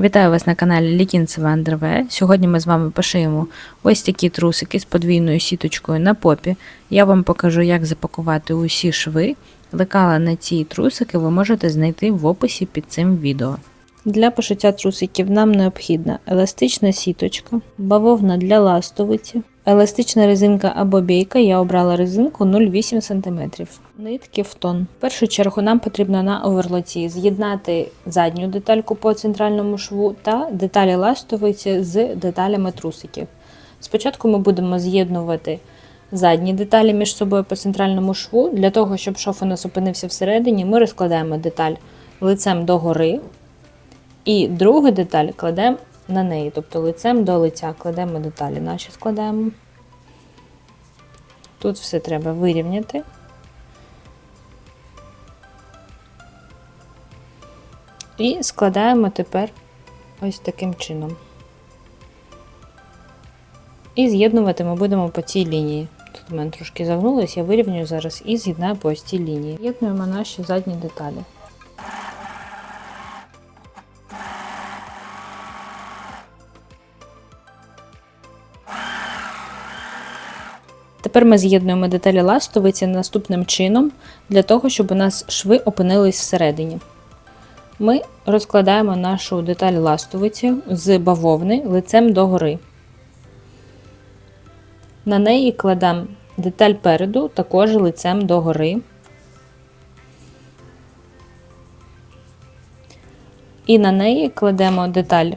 Вітаю вас на каналі Лікінцева НДРВ. Сьогодні ми з вами пошиємо ось такі трусики з подвійною сіточкою на попі. Я вам покажу, як запакувати усі шви. Лекала на ці трусики ви можете знайти в описі під цим відео. Для пошиття трусиків нам необхідна еластична сіточка, бавовна для ластовиці, еластична резинка або бійка. Я обрала резинку 0,8 см. Нитки в тон. В першу чергу нам потрібно на оверлоці з'єднати задню детальку по центральному шву та деталі ластовиці з деталями трусиків. Спочатку ми будемо з'єднувати задні деталі між собою по центральному шву. Для того, щоб шов у нас опинився всередині, ми розкладаємо деталь лицем догори. І другу деталь кладемо на неї, тобто лицем до лиця кладемо деталі. Наші складаємо. Тут все треба вирівняти. І складаємо тепер ось таким чином. І з'єднувати ми будемо по цій лінії. Тут у мене трошки загнулось, я вирівнюю зараз і з'єднаю по ось цій лінії. З'єднуємо наші задні деталі. Тепер ми з'єднуємо деталі ластовиці наступним чином, для того, щоб у нас шви опинились всередині. Ми розкладаємо нашу деталь ластовиці з бавовни лицем догори. На неї кладемо деталь переду також лицем догори. І на неї кладемо деталь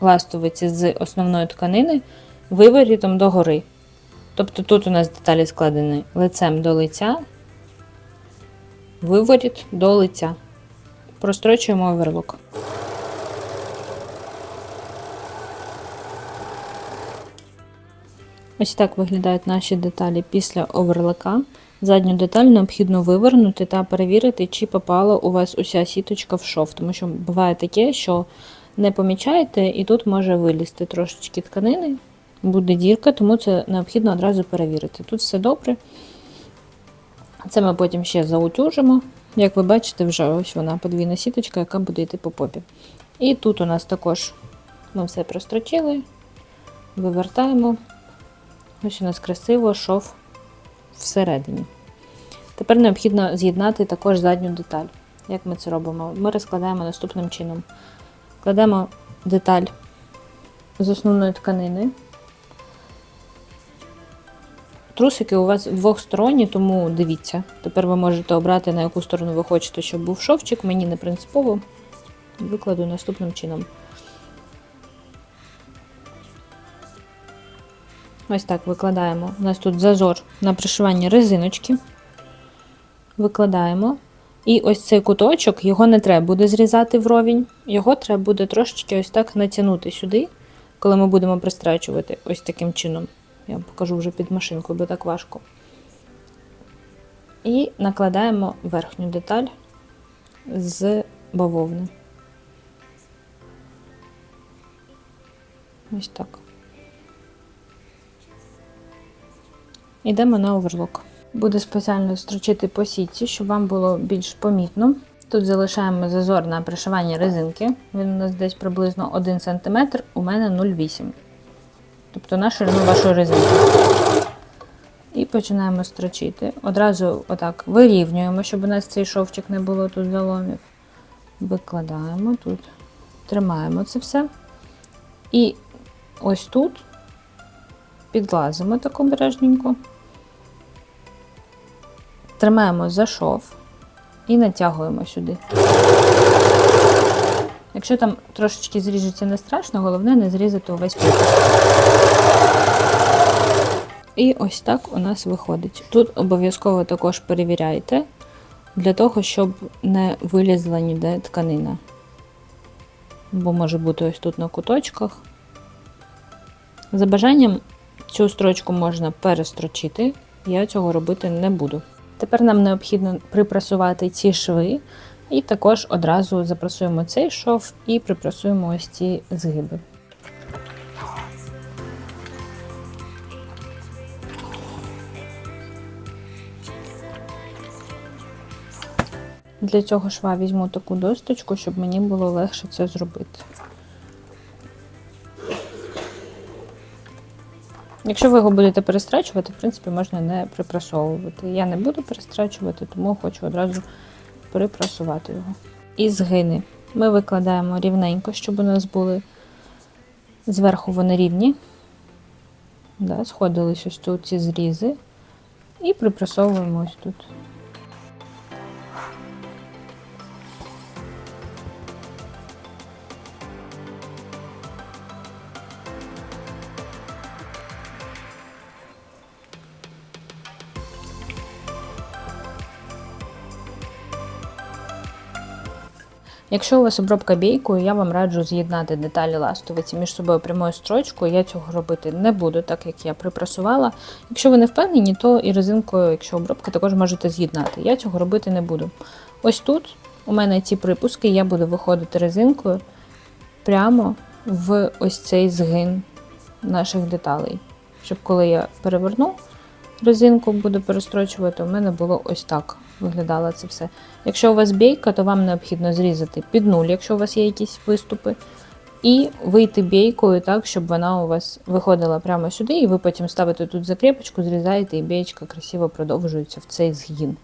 ластовиці з основної тканини виворітом догори. Тобто тут у нас деталі складені лицем до лиця, виворіт до лиця. Прострочуємо оверлок. Ось так виглядають наші деталі після оверлока. Задню деталь необхідно вивернути та перевірити, чи попала у вас уся сіточка в шов, тому що буває таке, що не помічаєте, і тут може вилізти трошечки тканини, буде дірка, тому це необхідно одразу перевірити. Тут все добре. Це ми потім ще заутюжимо. Як ви бачите, вже ось вона подвійна сіточка, яка буде йти по попі. І тут у нас також ми все прострочили, вивертаємо. Ось у нас красиво шов всередині. Тепер необхідно з'єднати також задню деталь. Як ми це робимо? Ми розкладаємо наступним чином. Кладемо деталь з основної тканини. Трусики у вас двохсторонні, тому дивіться. Тепер ви можете обрати, на яку сторону ви хочете, щоб був шовчик. Мені не принципово. Викладу наступним чином. Ось так викладаємо. У нас тут зазор на пришивання резиночки. Викладаємо. І ось цей куточок, його не треба буде зрізати вровень, його треба буде трошечки ось так натягнути сюди, коли ми будемо пристрачувати ось таким чином. Я вам покажу вже під машинкою, бо так важко. І накладаємо верхню деталь з бавовни. Ось так. Йдемо на оверлок. Буде спеціально строчити по сітці, щоб вам було більш помітно. Тут залишаємо зазор на пришивання резинки. Він у нас десь приблизно 1 см, у мене 0,8 Тобто на ширину вашої резинки. І починаємо строчити. Одразу отак вирівнюємо, щоб у нас цей шовчик не було тут заломів. Викладаємо тут, тримаємо це все. І ось тут підлазимо так обережненько. Тримаємо за шов і натягуємо сюди. Якщо там трошечки зріжеться не страшно, головне не зрізати увесь куток. І ось так у нас виходить. Тут обов'язково також перевіряйте, для того, щоб не вилізла ніде тканина. Бо може бути ось тут на куточках. За бажанням цю строчку можна перестрочити, я цього робити не буду. Тепер нам необхідно припрасувати ці шви, і також одразу запрасуємо цей шов і припрасуємо ось ці згиби. Для цього шва візьму таку досточку, щоб мені було легше це зробити. Якщо ви його будете перестрачувати, в принципі, можна не припрасовувати. Я не буду перестрачувати, тому хочу одразу припрасувати його. І згини. Ми викладаємо рівненько, щоб у нас були зверху вони рівні. Да, сходились ось тут ці зрізи. І припрасовуємо ось тут. Якщо у вас обробка бійкою, я вам раджу з'єднати деталі ластовиці між собою прямою строчкою. Я цього робити не буду, так як я припрасувала. Якщо ви не впевнені, то і резинкою, якщо обробка, також можете з'єднати. Я цього робити не буду. Ось тут у мене ці припуски, я буду виходити резинкою прямо в ось цей згин наших деталей. Щоб коли я переверну резинку, буду перестрочувати, у мене було ось так виглядало це все. Якщо у вас бійка, то вам необхідно зрізати під нуль, якщо у вас є якісь виступи, і вийти бійкою так, щоб вона у вас виходила прямо сюди, і ви потім ставите тут закріпочку, зрізаєте, і бійка красиво продовжується в цей згін.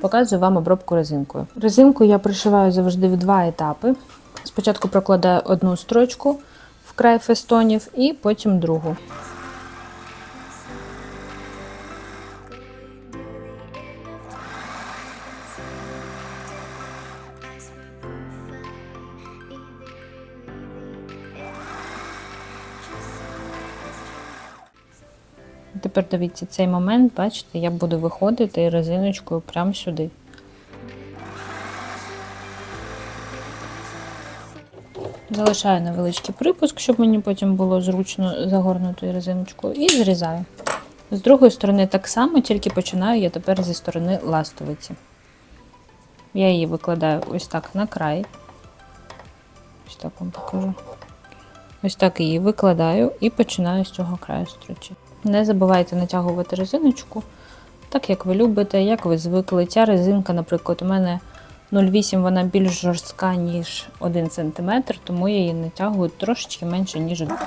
Показую вам обробку резинкою. Резинку я пришиваю завжди в два етапи. Спочатку прокладаю одну строчку в край фестонів, і потім другу. Тепер дивіться цей момент, бачите, я буду виходити резиночкою прямо сюди. Залишаю невеличкий припуск, щоб мені потім було зручно загорнутою резиночкою, і зрізаю. З другої сторони так само, тільки починаю я тепер зі сторони ластовиці. Я її викладаю ось так на край. Ось так вам покажу. Ось так її викладаю і починаю з цього краю строчити. Не забувайте натягувати резиночку, так як ви любите, як ви звикли. Ця резинка, наприклад, у мене 0,8 вона більш жорстка, ніж 1 см, тому я її натягую трошечки менше, ніж 2.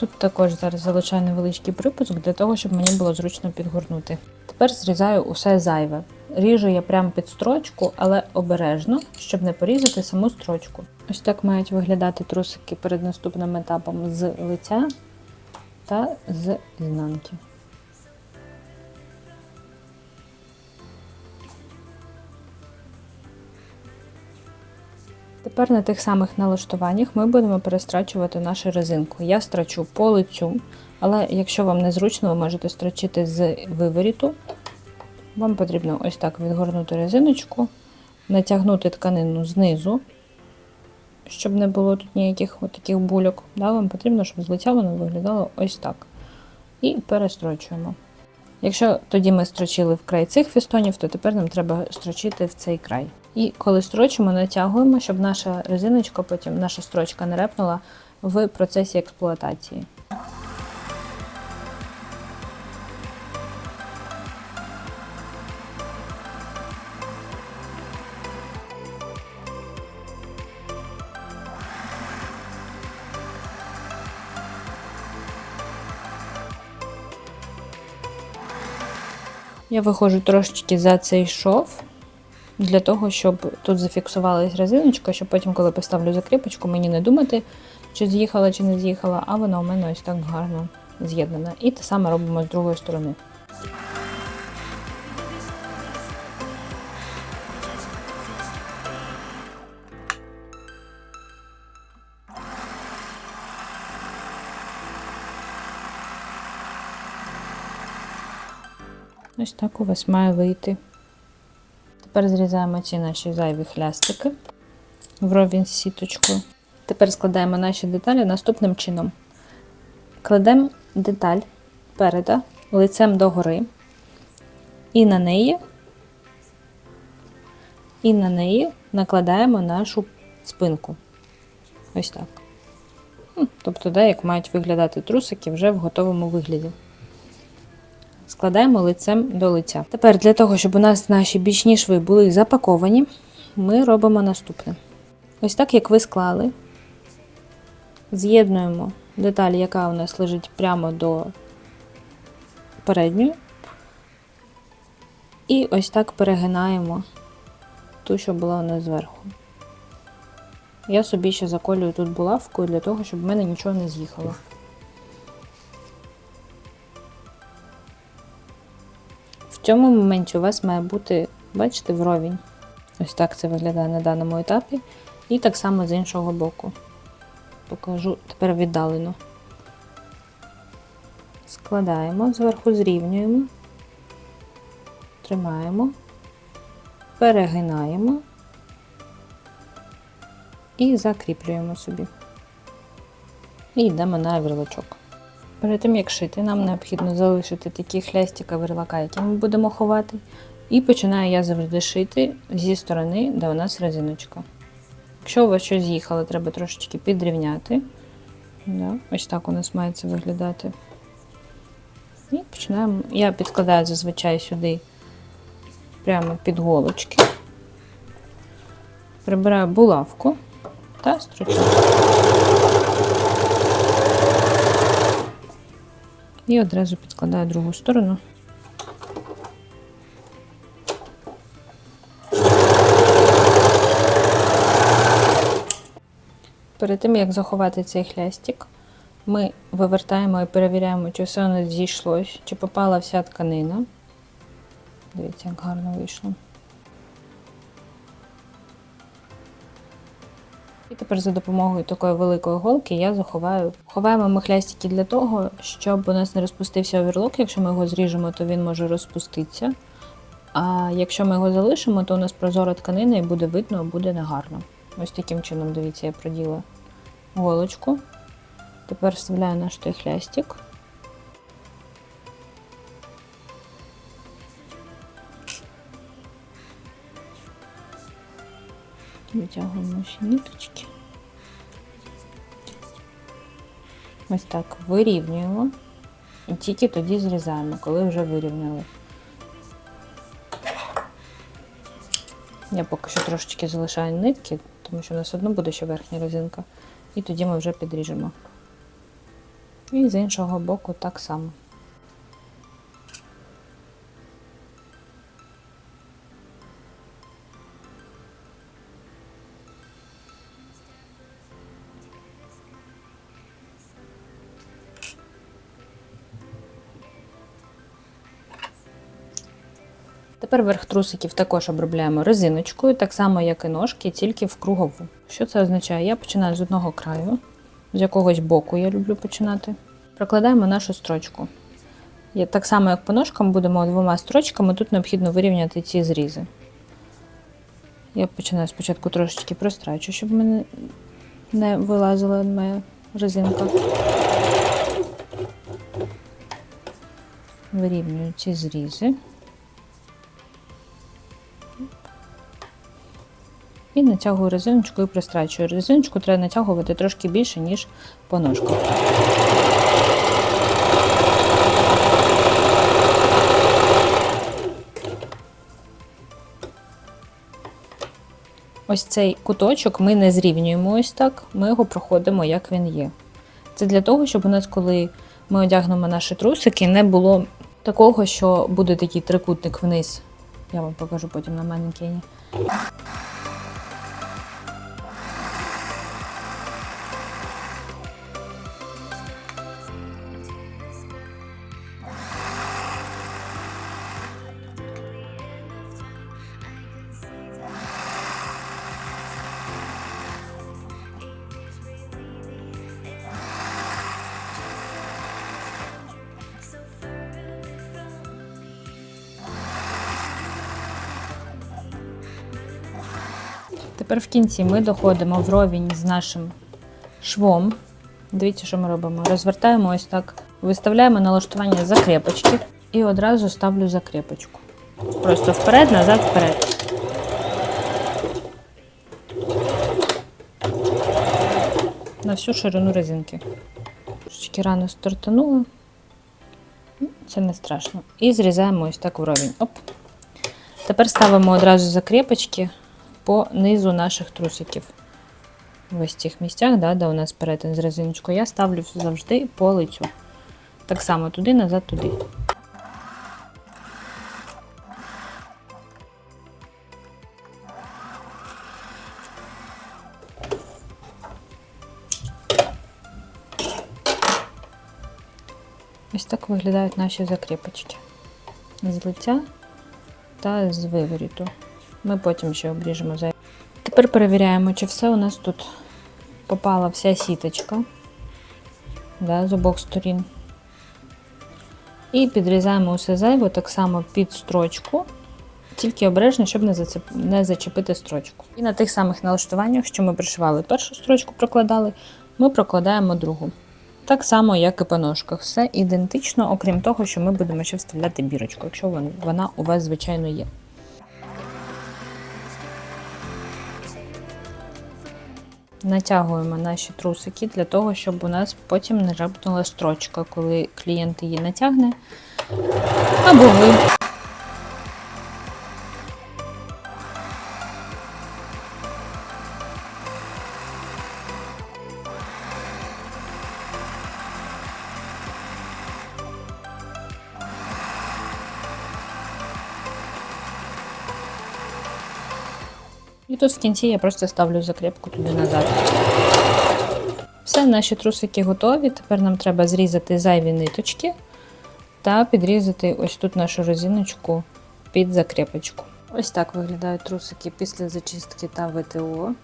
Тут також зараз залишаю невеличкий припуск для того, щоб мені було зручно підгорнути. Тепер зрізаю усе зайве. Ріжу я прямо під строчку, але обережно, щоб не порізати саму строчку. Ось так мають виглядати трусики перед наступним етапом з лиця та з ізнанки. Тепер на тих самих налаштуваннях ми будемо перестрачувати нашу резинку. Я страчу по лицю, але якщо вам незручно, ви можете страчити з виворіту. Вам потрібно ось так відгорнути резиночку, натягнути тканину знизу, щоб не було тут ніяких таких бульок. Да, Вам потрібно, щоб з воно виглядало ось так. І перестрочуємо. Якщо тоді ми строчили в край цих фістонів, то тепер нам треба строчити в цей край. І коли строчимо, натягуємо, щоб наша резиночка, потім наша строчка не репнула в процесі експлуатації. Я виходжу трошечки за цей шов, для того, щоб тут зафіксувалась резиночка, щоб потім, коли поставлю закріпочку, мені не думати, чи з'їхала, чи не з'їхала, а вона у мене ось так гарно з'єднана. І те саме робимо з другої сторони. Ось так у вас має вийти. Тепер зрізаємо ці наші зайві хлястики вровень з сіточкою. Тепер складаємо наші деталі наступним чином. Кладемо деталь переда лицем догори, і на неї і на неї накладаємо нашу спинку. Ось так. Тобто, де як мають виглядати трусики вже в готовому вигляді. Складаємо лицем до лиця. Тепер для того, щоб у нас наші бічні шви були запаковані, ми робимо наступне. Ось так, як ви склали, з'єднуємо деталь, яка у нас лежить прямо до передньої. І ось так перегинаємо ту, що була у нас зверху. Я собі ще заколюю тут булавкою для того, щоб в мене нічого не з'їхало. В цьому моменті у вас має бути, бачите, вровень. Ось так це виглядає на даному етапі. І так само з іншого боку. Покажу тепер віддалено. Складаємо, зверху зрівнюємо, тримаємо, перегинаємо і закріплюємо собі. І йдемо на вірлочок. Перед тим, як шити, нам необхідно залишити такі хлястика верлака, які ми будемо ховати. І починаю я завжди шити зі сторони, де у нас резиночка. Якщо у вас щось з'їхало, треба трошечки підрівняти. Да, ось так у нас має це виглядати. І починаємо. Я підкладаю зазвичай сюди прямо під голочки. Прибираю булавку та строчок. І одразу підкладаю другу сторону. Перед тим, як заховати цей хлястик, ми вивертаємо і перевіряємо, чи все нас зійшлось, чи попала вся тканина. Дивіться, як гарно вийшло. І тепер за допомогою такої великої голки я заховаю. Ховаємо ми хлястики для того, щоб у нас не розпустився оверлок. Якщо ми його зріжемо, то він може розпуститися. А якщо ми його залишимо, то у нас прозора тканина і буде видно, буде негарно. Ось таким чином, дивіться, я проділа голочку. Тепер вставляю наш той хлястик. Витягуємо ще ниточки. Ось так вирівнюємо. І тільки тоді зрізаємо, коли вже вирівняли. Я поки що трошечки залишаю нитки, тому що у нас одно буде ще верхня резинка. І тоді ми вже підріжемо. І з іншого боку так само. Тепер верх трусиків також обробляємо резиночкою, так само, як і ножки, тільки в кругову. Що це означає? Я починаю з одного краю, з якогось боку я люблю починати. Прокладаємо нашу строчку. Так само, як по ножкам, будемо двома строчками, тут необхідно вирівняти ці зрізи. Я починаю спочатку трошечки прострачу, щоб мене не вилазила моя резинка. Вирівнюю ці зрізи. І натягую резиночку і пристрачую. Резиночку треба натягувати трошки більше, ніж по ножках. Ось цей куточок ми не зрівнюємо ось так, ми його проходимо, як він є. Це для того, щоб у нас, коли ми одягнемо наші трусики, не було такого, що буде такий трикутник вниз. Я вам покажу потім на манекені. Тепер в кінці ми доходимо в вровень з нашим швом. Дивіться, що ми робимо. Розвертаємо ось так. Виставляємо налаштування закріпочки і одразу ставлю закріпочку. Просто вперед, назад, вперед. На всю ширину резинки. Трошечки рано стартанула. Ну, це не страшно. І зрізаємо ось так вровень. Оп. Тепер ставимо одразу закріпочки по низу наших трусиків. В ось цих місцях, да, де у нас перетин з резиночкою, я ставлю завжди по лицю. Так само туди, назад, туди. Ось так виглядають наші закріпочки. З лиця та з виворіту. Ми потім ще обріжемо зайве. Тепер перевіряємо, чи все у нас тут попала вся сіточка да, з обох сторін. І підрізаємо усе зайве так само під строчку, тільки обережно, щоб не, зацеп... не зачепити строчку. І на тих самих налаштуваннях, що ми пришивали першу строчку, прокладали, ми прокладаємо другу. Так само, як і по ножках. Все ідентично, окрім того, що ми будемо ще вставляти бірочку, якщо вона у вас, звичайно, є. Натягуємо наші трусики для того, щоб у нас потім не репнула строчка, коли клієнт її натягне. Або ви. І тут в кінці я просто ставлю закріпку туди назад. Все, наші трусики готові. Тепер нам треба зрізати зайві ниточки та підрізати ось тут нашу резиночку під закріпочку. Ось так виглядають трусики після зачистки та ВТО.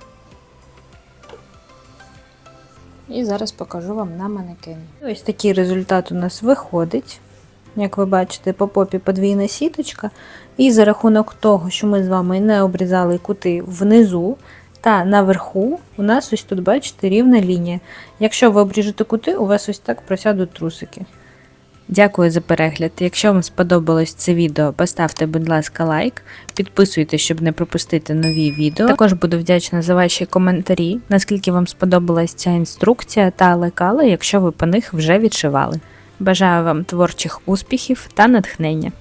І зараз покажу вам на манекені. Ось такий результат у нас виходить. Як ви бачите, по попі подвійна сіточка. І за рахунок того, що ми з вами не обрізали кути внизу та наверху, у нас ось тут, бачите, рівна лінія. Якщо ви обріжете кути, у вас ось так просядуть трусики. Дякую за перегляд. Якщо вам сподобалось це відео, поставте, будь ласка, лайк, підписуйтесь, щоб не пропустити нові відео. Також буду вдячна за ваші коментарі, наскільки вам сподобалась ця інструкція та лекала, якщо ви по них вже відшивали. Бажаю вам творчих успіхів та натхнення!